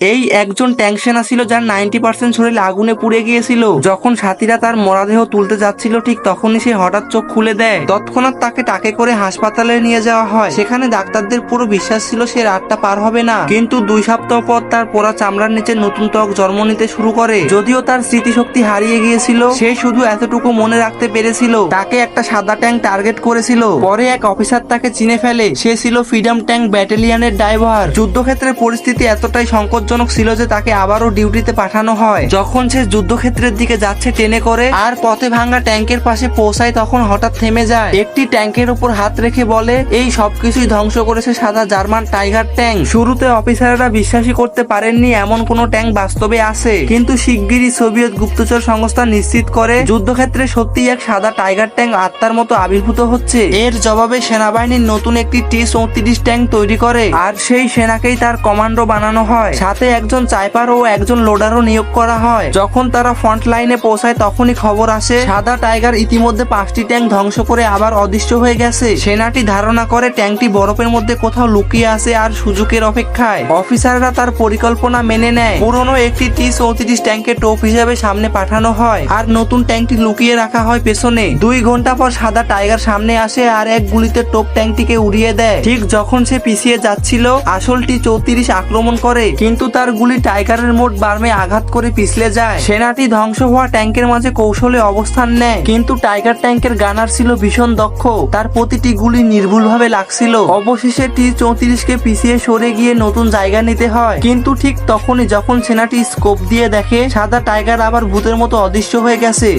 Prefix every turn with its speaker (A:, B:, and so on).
A: এই একজন ট্যাঙ্ক সেনা ছিল যার নাইনটি পার্সেন্ট শরীর আগুনে পুড়ে গিয়েছিল। যখন সাথীরা তার মরাদেহ তুলতে যাচ্ছিল, ঠিক তখনই সে হঠাৎ চোখ খুলে দেয়। তৎক্ষণাৎ তাকে টাকে করে হাসপাতালে নিয়ে যাওয়া হয়। সেখানে ডাক্তারদের পুরো বিশ্বাস ছিল সে রাতটা পার হবে না। কিন্তু দুই সপ্তাহ পর তার পোড়া চামড়ার নিচে নতুন ত্বক জন্ম নিতে শুরু করে। যদিও তার স্মৃতিশক্তি হারিয়ে গিয়েছিল, সে শুধু এতটুকু মনে রাখতে পেরেছিল। তাকে একটা সাদা ট্যাঙ্ক টার্গেট করেছিল। পরে এক অফিসার তাকে চিনে ফেলে। সে ছিল ফ্রিডম ট্যাঙ্ক ব্যাটালিয়ানের ড্রাইভার। যুদ্ধক্ষেত্রের পরিস্থিতি এতটাই সংকটজনক ছিল যে তাকে আবারও ডিউটিতে পাঠানো হয়। যখন সে যুদ্ধক্ষেত্রের দিকে যাচ্ছে ট্রেনে করে আর পথে ভাঙা ট্যাঙ্কের পাশে পৌঁছায় তখন হঠাৎ থেমে যায়। একটি ট্যাঙ্কের উপর হাত রেখে বলে, এই সবকিছুই ধ্বংস করেছে সাদা জার্মান টাইগার ট্যাঙ্ক। শুরুতে অফিসাররা বিশ্বাসই করতে পারেননি এমন কোন ট্যাঙ্ক বাস্তবে আছে। কিন্তু শিগগিরই সোভিয়েত গুপ্তচর সংস্থা নিশ্চিত করে যুদ্ধক্ষেত্রে সত্যি এক সাদা টাইগার ট্যাঙ্ক আত্মার মতো আবির্ভূত হচ্ছে। এর জবাবে সেনাবাহিনীর নতুন একটি টি চৌত্রিশ ট্যাঙ্ক তৈরি করে। আর সেই সেনাকেই তার কমান্ডো বানানো হয়। সাথে একজন চাইপার ও একজন লোডারও নিয়োগ করা হয়। যখন তারা ফ্রন্ট লাইনে পৌঁছায়, তখনই খবর আসে, সাদা টাইগার ইতিমধ্যে পাঁচটি ট্যাঙ্ক ধ্বংস করে আবার অদৃশ্য হয়ে গেছে। সেনাটি ধারণা করে, ট্যাঙ্কটি বরফের মধ্যে কোথাও লুকিয়ে আছে আর সুযোগের অপেক্ষায়। অফিসাররা তার পরিকল্পনা মেনে নেয়। পুরনো একটি টি চৌত্রিশ ট্যাঙ্কে টোপ হিসেবে সামনে পাঠানো হয় আর নতুন ট্যাঙ্কটি লুকিয়ে রাখা হয় পেছনে। দুই ঘণ্টা পর সাদা টাইগার সামনে আসে আর এক গুলিতে টোপ ট্যাঙ্কটিকে উড়িয়ে দেয়। ঠিক যখন সে পিছিয়ে যাচ্ছিল, আসল টি চৌত্রিশ আক্রমণ করে, কিন্তু তার গুলি টাইগারের মোট বার্মে আঘাত করে পিছলে যায়। সেনাটি ধ্বংস হওয়া ট্যাঙ্কের মাঝে কৌশলে অবস্থান নেয়। কিন্তু টাইগার ট্যাঙ্কের গানার ছিল ভীষণ দক্ষ। তার প্রতিটি গুলি নির্ভুলভাবে লাগছিল। অবশেষে টি চৌত্রিশকে পিছিয়ে সরে গিয়ে নতুন জায়গা নিতে হয়। কিন্তু ঠিক তখনই যখন সেনাটি স্কোপ দিয়ে দেখে, সাদা টাইগার আবার ভূতের মতো অদৃশ্য হয়ে গেছে।